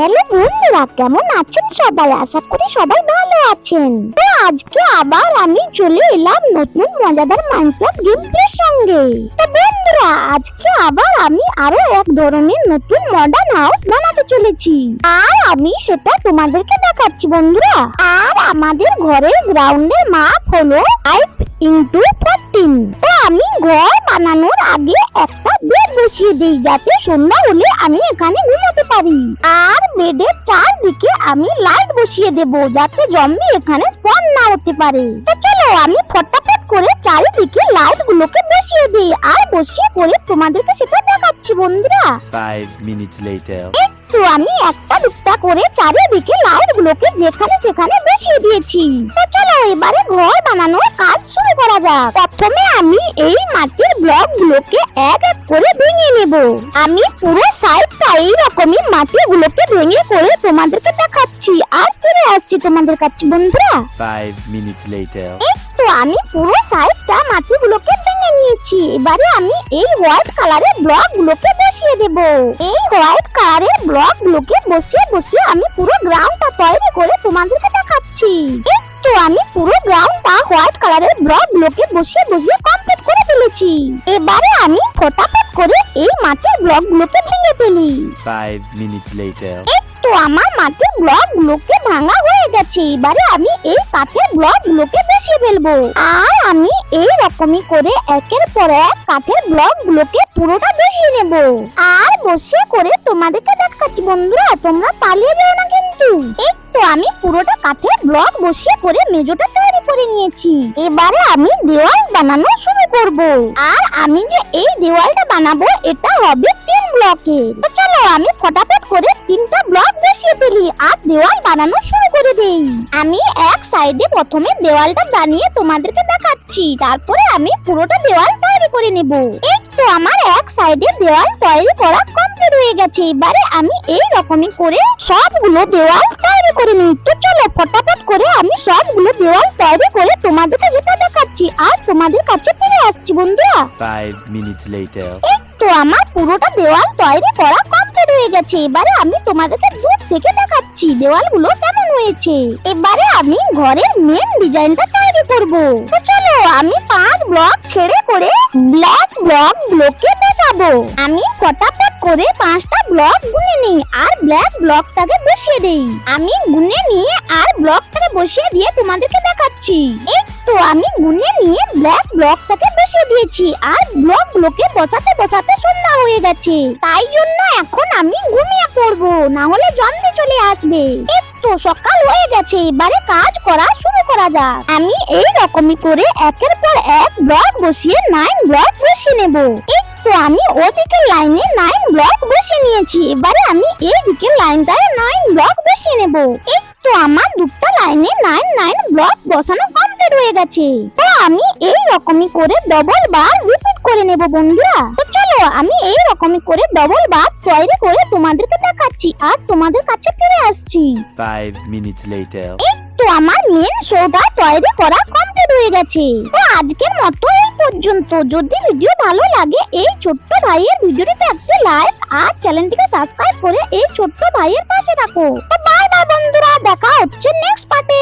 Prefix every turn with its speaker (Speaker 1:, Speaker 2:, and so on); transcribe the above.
Speaker 1: Hello বন্ধুরা, কেমন আছেন সবাই? আশা করি সবাই ভালো আছেন। তো আজকে আবার আমি চলে এলাম নতুন মজাদার মাইনক্রাফট গেম প্লের সঙ্গে। তো বন্ধুরা, আজকে আবার আমি আরও এক ধরনের নতুন মডার্ন হাউস বানাতে চলেছি। আর আমি সেটা তোমাদেরকে দেখাচ্ছি বন্ধুরা। আর আমাদের ঘরের গ্রাউন্ডের মাপ হলো ফাইভ ইন্টু ফোরটিন তো আমি ঘর বানানোর আগে একটা বেড বসিয়ে দিই, যাতে সন্ধ্যা হলে আমি এখানে পারি আর বেডের চারদিকে আমি লাইট বসিয়ে দেব যাতে জম্বি এখানে স্পন না হতে পারে। তো চলো আমি ফটাফট করে চারিদিকে লাইট গুলোকে বসিয়ে দিই। আর বসিয়ে করে তোমাদেরকে সেটা দেখাচ্ছি বন্ধুরা।
Speaker 2: 5 minutes later.
Speaker 1: তো আমি একটা দুটা করে চারিদিকে লাইট গুলোকে যেখানে সেখানে বসিয়ে দিয়েছি। তো চলো এবারে ঘর বানানোর কাজ শুরু করা যাক। প্রথমে আমি এই মাটির ব্লক গুলোকে এক এক করে ভেঙে নেব। আমি পুরো সাইডটা এই রকমই মাটি গুলোকে ভেঙে করে তোমাদেরকে দেখাচ্ছি। আর ফিরে আসছি তোমাদের কাছে বন্ধুরা।
Speaker 2: Five minutes later.
Speaker 1: আমি পুরো সাইডটা মাটিগুলোকে ভেঙে নিয়েছি। এবারে আমি এই হোয়াইট কালারের ব্লক গুলোকে বসিয়ে দেব। এই হোয়াইট কালারের ব্লক গুলোকে বসিয়ে বসিয়ে আমি পুরো গ্রাউন্ডটা তৈরি করে তোমাদেরকে দেখাচ্ছি। এই তো আমি পুরো গ্রাউন্ডটা হোয়াইট কালারের ব্লক গুলোকে বসিয়ে বসিয়ে কমপ্লিট করে ফেলেছি। এবারে আমি ফটাফট করে এই মাটির ব্লক গুলোকে ভেঙে ফেলি।
Speaker 2: Five minutes later.
Speaker 1: তো আমার মাটির ব্লক গুলোকে ভাঙা হয়ে গেছে। এবারে আমি এই কাঠের ব্লক গুলোকে বসিয়ে ফেলব। আর আমি এই রকমই করে একের পর এক কাঠের ব্লক গুলোকে পুরোটা বসিয়ে নেব। আর বসিয়ে করে তোমাদেরকে দেখাচ্ছি বন্ধুরা, তোমরা পালিয়ে যেও না কিন্তু। এই তো আমি পুরোটা কাঠের ব্লক বসিয়ে করে মেজোটা তৈরি করে নিয়েছি। এবারে আমি দেওয়াল বানানো শুরু করব। আর আমি যে এই দেওয়ালটা বানাবো, এটা হবে তিন ব্লকে আমি ফটাফট করে তিনটা ব্লক বসিয়ে ফেলি আর দেওয়াল বানানো শুরু করে দেই। আমি এক সাইডে প্রথমে দেওয়ালটা বানিয়ে তোমাদেরকে দেখাচ্ছি তারপরে আমি পুরোটা দেওয়াল তৈরি করে নেব। এই তো আমার এক সাইডে দেওয়াল তৈরি করা কমপ্লিট হয়ে গেছে এবারে আমি এই রকমই করে সবগুলো দেওয়াল তৈরি করে নিই। তো চলো ফটাফট করে আমি সবগুলো দেওয়াল তৈরি করে তোমাদেরকে যেটা দেখাচ্ছি আর তোমাদের কাছে ফিরে আসছি বন্ধুরা।
Speaker 2: Five minutes later.
Speaker 1: তো আমার পুরোটা দেওয়াল তৈরি করা হয়ে গেছে। এবারে আমি তোমাদেরকে দূর থেকে দেখাচ্ছি। দেওয়ালগুলো কেমন হয়েছে? এবারে আমি ঘরের মেন ডিজাইনটা তৈরি করব। চলো, আমি পাঁচ ব্লক ছেড়ে করে ব্ল্যাক ব্লক গুলোকে মেশাবো আমি কটা করে পাঁচটা ব্লক গুনে নিই। আর ব্ল্যাক ব্লকটাকে বসিয়ে দেই। আমি গুনে নিয়ে আর ব্লকটাকে বসিয়ে দিয়ে তোমাদেরকে দেখাচ্ছি। এই তো আমি গুনে নিয়ে ব্ল্যাক ব্লকটাকে বসিয়ে দিয়েছি আর ব্লক গুলোকে বসাতে বসাতে সন্ধ্যা হয়ে গেছে। তাই জন্য এখন আমি ঘুমিয়ে পড়ব, না হলে জন্মে চলে আসবে। তো সকাল হয়ে গেছে, এবারে কাজ করা শুরু করা যাক। আমি এই রকমই করে একের পর এক ব্লক বসিয়ে নাইন ব্লক বসিয়ে নেব। তো আমি ওদিকে লাইনে নাইন ব্লক বসিয়ে নিয়েছি। এবারে আমি এই দিকের লাইনটায় নাইন ব্লক বসিয়ে নেব। এই তো আমার দুটো লাইনে নাইন নাইন ব্লক বসানো কমপ্লিট হয়ে গেছে। তো আমি এই রকমই করে ডবল বার রিপিট করে নেব বন্ধুরা। তো চলো আমি এই রকমই করে ডবল বার তৈরি করে তোমাদেরকে দেখাচ্ছি আর তোমাদের কাছে ফিরে আসছি।
Speaker 2: Five minutes later.
Speaker 1: তো আমার মেন শোটা তৈরি করা কমপ্লিট হয়ে গেছে। তো আজকের মতো এই পর্যন্ত। যদি ভিডিও ভালো লাগে, এই ছোট্ট ভাইয়ের ভিডিওটিতে একটা লাইক আর চ্যানেলটিকে সাবস্ক্রাইব করে এই ছোট্ট ভাইয়ের পাশে থাকো। তো বাই বাই বন্ধুরা, দেখা হচ্ছে নেক্সট পার্টে